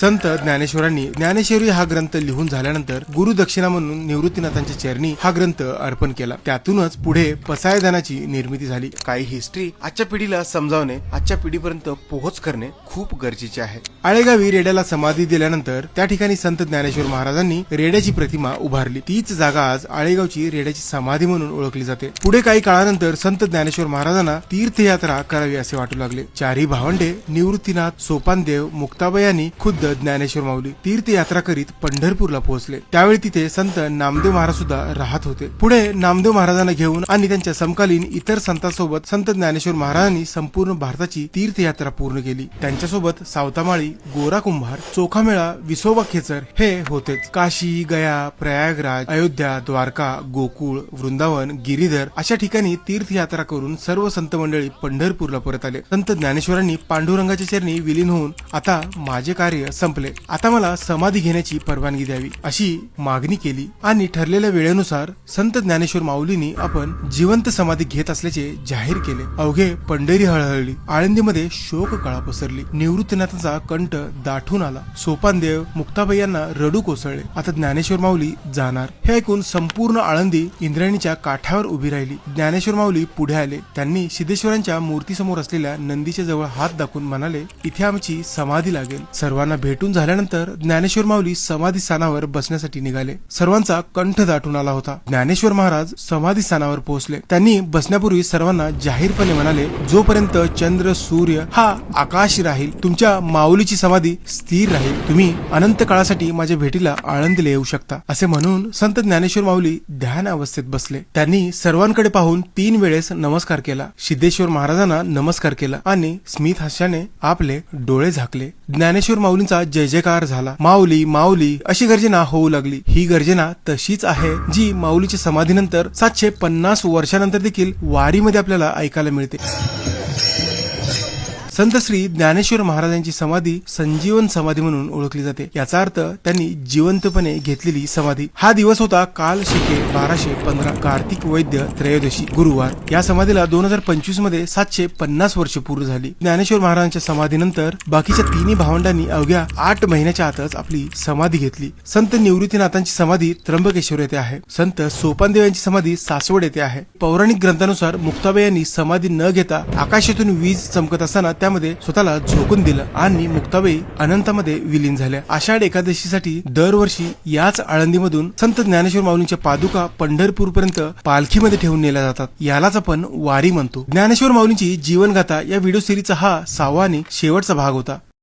संत ज्ञानेश्वरांनी ज्ञानेश्वरी हा ग्रंथ लिहून झाल्यानंतर गुरु दक्षिणा म्हणून निवृत्तीनाथांच्या चरणी हा ग्रंथ अर्पण केला. त्यातूनच पुढे पसायदानाची निर्मिती झाली. काही हिस्ट्री आजच्या पिढीला समजावणे आजच्या पिढीपर्यंत पोहोच करणे खूप गरजेचे आहे. आळेगावी रेड्याला समाधी दिल्यानंतर त्या ठिकाणी संत ज्ञानेश्वर महाराजांनी रेड्याची प्रतिमा उभारली. तीच जागा आज आळेगावची रेड्याची समाधी म्हणून ओळखली जाते. पुढे काही काळानंतर संत ज्ञानेश्वर महाराजांना तीर्थयात्रा करावी असे वाटू लागले. चारही भावंडे निवृत्तीनाथ सोपानदेव मुक्ताबाई यांनी खुद्द ज्ञानेश्वर माऊली तीर्थयात्रा करीत पंढरपूरला पोहोचले. त्यावेळी तिथे संत नामदेव महाराज सुद्धा राहत होते. पुढे नामदेव महाराजांना घेऊन आणि त्यांच्या समकालीन इतर संतांसोबत संत ज्ञानेश्वर महाराजांनी संपूर्ण भारताची तीर्थयात्रा पूर्ण केली. त्यांच्यासोबत सावतामाळी गोरा कुंभार चोखामेळा विसोबा खेचर हे होतेच. काशी गया प्रयागराज अयोध्या द्वारका गोकुळ वृंदावन गिरीधर अशा ठिकाणी तीर्थयात्रा करून सर्व संत मंडळी पंढरपूरला परत आले. संत ज्ञानेश्वरांनी पांडुरंगाच्या चरणी विलीन होऊन आता माझे कार्य संपले. आता मला समाधी घेण्याची परवानगी द्यावी अशी मागणी केली आणि ठरलेल्या वेळेनुसार संत ज्ञानेश्वर माऊलींनी आपण जिवंत समाधी घेत असल्याचे जाहीर केले. अवघे पंढरी हळहळली. आळंदीमध्ये शोक कळा पसरली. निवृत्तीनाथांचा कंठ दाठून आला. सोपानदेव मुक्ताबाई यांना रडू कोसळले. आता ज्ञानेश्वर माऊली जाणार. हे ऐकून संपूर्ण आळंदी इंद्रायणीच्या काठावर उभी राहिली. ज्ञानेश्वर माऊली पुढे आले. त्यांनी सिद्धेश्वरांच्या मूर्तीसमोर असलेल्या नंदीच्या जवळ हात दाखवून म्हणाले इथे आमची समाधी लागेल. सर्वांना भेटून झाल्यानंतर ज्ञानेश्वर माऊली समाधी स्थानावर बसण्यासाठी निघाले. सर्वांचा कंठ दाटून आला होता. ज्ञानेश्वर महाराज समाधी स्थानावर पोहोचले. त्यांनी बसण्यापूर्वी सर्वांना जाहीरपणे म्हणाले जोपर्यंत चंद्र सूर्य हा आकाश राहील तुमच्या माऊलीची समाधी स्थिर राहील. तुम्ही अनंत काळासाठी माझ्या भेटीला आळंदीला येऊ शकता. असे म्हणून संत ज्ञानेश्वर माऊली ध्यान अवस्थेत बसले. त्यांनी सर्वांकडे पाहून तीन वेळेस नमस्कार केला. सिद्धेश्वर महाराजांना नमस्कार केला आणि स्मित हास्याने आपले डोळे झाकले. ज्ञानेश्वर माऊली माऊलींचा जय जयकार झाला. माऊली माऊली अशी गर्जना होऊ लागली. ही गर्जना तशीच आहे जी माऊलीच्या समाधीनंतर सातशे पन्नास वर्षानंतर देखील वारीमध्ये आपल्याला ऐकायला मिळते. संत श्री ज्ञानेश्वर महाराजांची समाधी संजीवन समाधी म्हणून ओळखली जाते. याचा अर्थ त्यांनी जिवंतपणे घेतलेली समाधी. हा दिवस होता काल शिके बाराशे पंधरा. कार्तिक वैद्य त्रयोदशी गुरुवार. या समाधीला दोन हजार पंचवीसमध्ये सातशे पन्नास वर्ष पूर्ण झाली. ज्ञानेश्वर महाराजांच्या समाधीनंतर बाकीच्या तिन्ही भावंडांनी अवघ्या आठ महिन्याच्या आतच आपली समाधी घेतली. संत निवृत्तीनाथांची समाधी त्र्यंबकेश्वर येथे आहे. संत सोपानदेव यांची समाधी सासवड येथे आहे. पौराणिक ग्रंथानुसार मुक्ताबाई यांनी समाधी न घेता आकाशातून वीज चमकत असताना त्या त्यामध्ये स्वतःला झोकून दिलं आणि मुक्ताबाई अनंतामध्ये विलीन झाल्या. आषाढ एकादशीसाठी दरवर्षी याच आळंदीमधून संत ज्ञानेश्वर माऊलींच्या पादुका पंढरपूर पर्यंत पालखीमध्ये ठेवून नेल्या जातात. यालाच आपण वारी म्हणतो. ज्ञानेश्वर माऊलींची जीवनगाथा या व्हिडिओ सिरीजचा हा सहावा आणि शेवटचा भाग होता.